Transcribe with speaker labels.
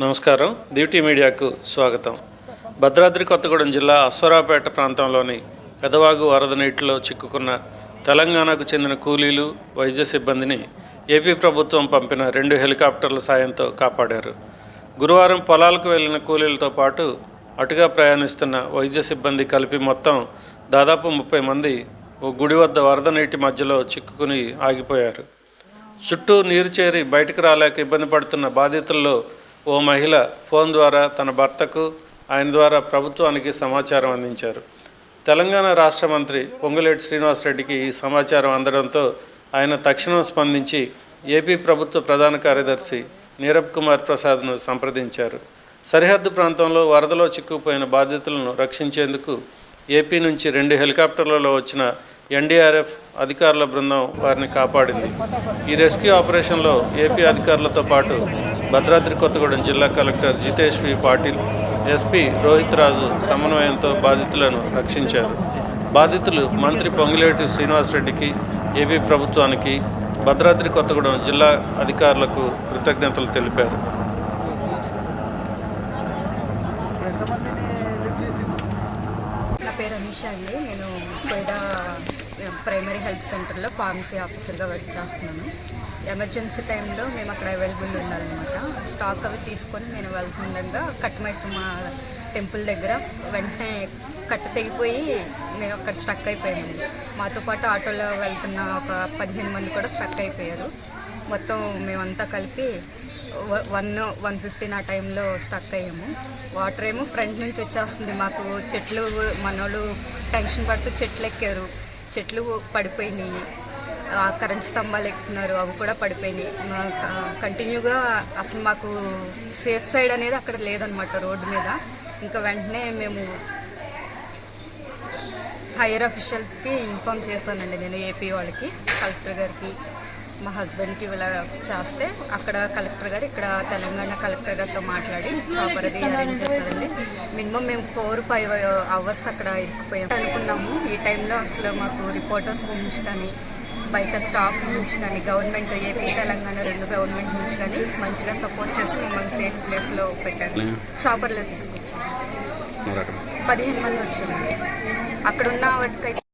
Speaker 1: నమస్కారం. డ్యూటీ మీడియాకు స్వాగతం. భద్రాద్రి కొత్తగూడెం జిల్లా అశ్వరాపేట ప్రాంతంలోని పెదవాగు వరద నీటిలో చిక్కుకున్న తెలంగాణకు చెందిన కూలీలు వైద్య సిబ్బందిని ఏపీ ప్రభుత్వం పంపిన రెండు హెలికాప్టర్ల సాయంతో కాపాడారు. గురువారం పొలాలకు వెళ్ళిన కూలీలతో పాటు అటుగా ప్రయాణిస్తున్న వైద్య సిబ్బంది కలిపి మొత్తం దాదాపు ముప్పై మంది ఓ గుడి వద్ద వరద నీటి మధ్యలో చిక్కుకుని ఆగిపోయారు. చుట్టూ నీరు చేరి బయటకు రాలేక ఇబ్బంది పడుతున్న బాధితుల్లో ఓ మహిళ ఫోన్ ద్వారా తన భర్తకు ఆయన ద్వారా ప్రభుత్వానికి సమాచారం అందించారు. తెలంగాణ రాష్ట్ర మంత్రి పొంగులేటి శ్రీనివాసరెడ్డికి ఈ సమాచారం అందడంతో ఆయన తక్షణం స్పందించి ఏపీ ప్రభుత్వ ప్రధాన కార్యదర్శి నీరబ్ కుమార్ ప్రసాద్ను సంప్రదించారు. సరిహద్దు ప్రాంతంలో వరదలో చిక్కుపోయిన బాధితులను రక్షించేందుకు ఏపీ నుంచి రెండు హెలికాప్టర్లలో వచ్చిన ఎన్డీఆర్ఎఫ్ అధికారుల బృందం వారిని కాపాడింది. ఈ రెస్క్యూ ఆపరేషన్లో ఏపీ అధికారులతో పాటు భద్రాద్రి కొత్తగూడెం జిల్లా collector Jitesh V Patil SP Rohit Raju సమన్వయంతో బాధితులను రక్షించారు. బాధితులు మంత్రి పొంగిలేటి శ్రీనివాసరెడ్డికి ఏపీ ప్రభుత్వానికి భద్రాద్రి కొత్తగూడెం జిల్లా అధికారులకు కృతజ్ఞతలు తెలిపారు.
Speaker 2: నా పేరు అనుష అండి. నేను ప్రైమరీ హెల్త్ సెంటర్లో ఫార్మసీ ఆఫీసర్గా వర్క్ చేస్తున్నాను. ఎమర్జెన్సీ టైంలో మేము అక్కడ అవైలబుల్ ఉన్నారనమాట స్టాక్ అవి తీసుకొని నేను వెళ్తుండగా కట్మైసమ్మ టెంపుల్ దగ్గర వెంటనే కట్ట తెగిపోయి మేము అక్కడ స్ట్రక్ అయిపోయాము మాతో పాటు ఆటోలో వెళ్తున్న ఒక పదిహేను మంది కూడా స్ట్రక్ అయిపోయారు. మొత్తం మేమంతా కలిపి వన్ వన్ ఫిఫ్టీన్ ఆ టైంలో స్టక్ అయ్యాము. వాటర్ ఏమో ఫ్రంట్ నుంచి వచ్చేస్తుంది. మాకు చెట్లు మనోళ్ళు టెన్షన్ పడుతూ చెట్లు ఎక్కారు. చెట్లు పడిపోయినాయి. కరెంట్ స్తంభాలు ఎక్కుతున్నారు అవి కూడా పడిపోయినాయి. కంటిన్యూగా అసలు మాకు సేఫ్ సైడ్ అనేది అక్కడ లేదనమాట రోడ్డు మీద. ఇంకా వెంటనే మేము హైయర్ అఫీషియల్స్కి ఇన్ఫామ్ చేశానండి నేను ఏపీ వాళ్ళకి కలెక్టర్ గారికి. మా హస్బెండ్కి ఇలా చేస్తే అక్కడ కలెక్టర్ గారు ఇక్కడ తెలంగాణ కలెక్టర్ గారితో మాట్లాడి చాపర్ అది అరేంజ్ చేశారండి. మినిమం మేము ఫోర్ ఫైవ్ అవర్స్ అక్కడ ఇరుక్కుపోయాం. అనుకున్నాము ఈ టైంలో అసలు మాకు రిపోర్టర్స్ నుంచి కానీ బయట స్టాఫ్ నుంచి కానీ గవర్నమెంట్ ఏపీ తెలంగాణ రెండు గవర్నమెంట్ నుంచి కానీ మంచిగా సపోర్ట్ చేసి మిమ్మల్ని సేఫ్ ప్లేస్లో పెట్టారు. చాపర్లో తీసుకొచ్చాము పదిహేను మంది వచ్చాము అక్కడ ఉన్న వాటికైతే